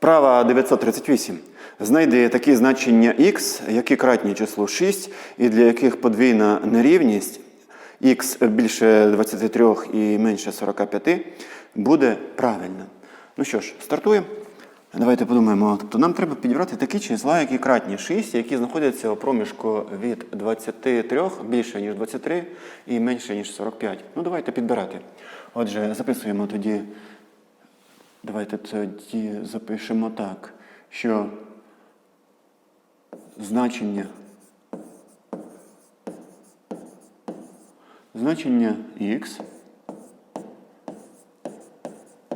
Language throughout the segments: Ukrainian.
Вправа 938. Знайди такі значення х, які кратні числу 6, і для яких подвійна нерівність х більше 23 і менше 45 буде правильна. Ну що ж, стартуємо. Давайте подумаємо. Тобто нам треба підібрати такі числа, які кратні 6, які знаходяться у проміжку від 23 більше, ніж 23 і менше, ніж 45. Ну, давайте підбирати. Отже, записуємо тоді. Давайте тоді запишемо так, що значення значення х,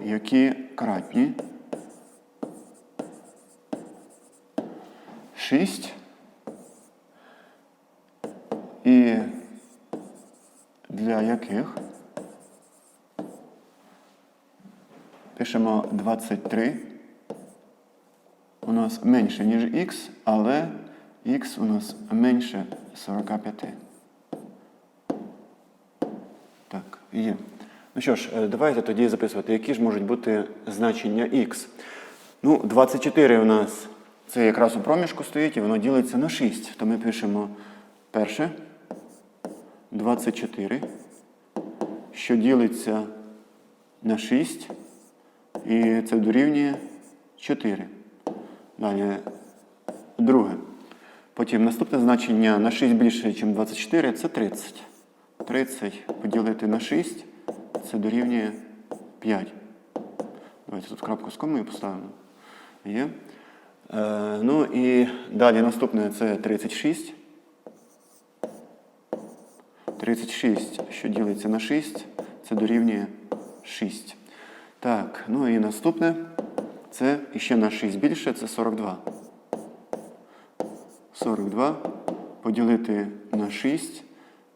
які кратні 6 і для яких пишемо 23 у нас менше, ніж х, але х у нас менше 45. Так, є. Ну що ж, е, давайте тоді записувати, які ж можуть бути значення х. Ну, 24 у нас це якраз у проміжку стоїть і воно ділиться на 6. То ми пишемо перше 24, що ділиться на 6, і це дорівнює 4. Далі друге. Потім наступне значення на 6 більше, ніж 24, це 30. 30 поділити на 6, це дорівнює 5. Давайте тут крапку з комою поставимо. Є. Е, ну і далі наступне це 36. 36, що ділиться на 6, це дорівнює 6. Так, ну і наступне це іще на 6 більше, це 42. 42 поділити на 6,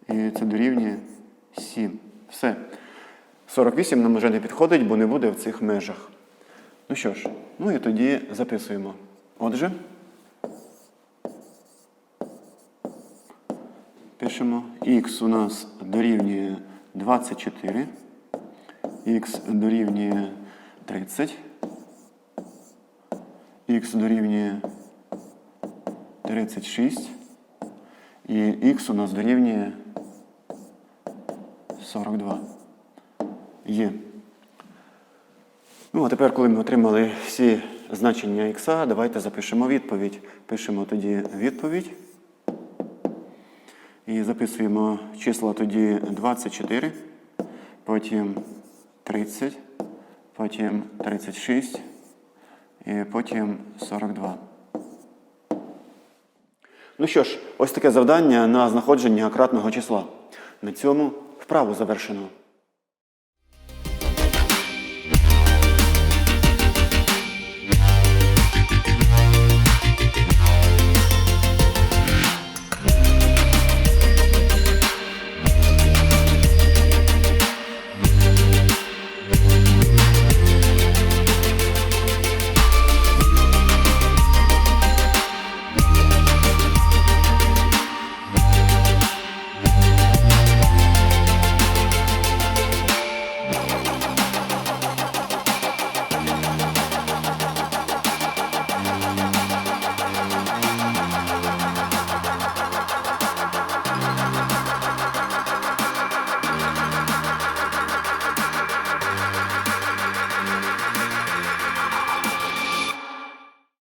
і це дорівнює 7. Все. 48 нам вже не підходить, бо не буде в цих межах. Ну що ж, ну і тоді записуємо. Отже, пишемо х у нас дорівнює 24, х дорівнює 30, х дорівнює 36 і х у нас дорівнює 42. Є. Ну, а тепер, коли ми отримали всі значення х, давайте запишемо відповідь. Пишемо тоді відповідь. І записуємо числа тоді 24, потім 30, потім 36 і потім 42. Ну що ж, ось таке завдання на знаходження кратного числа. На цьому вправу завершено.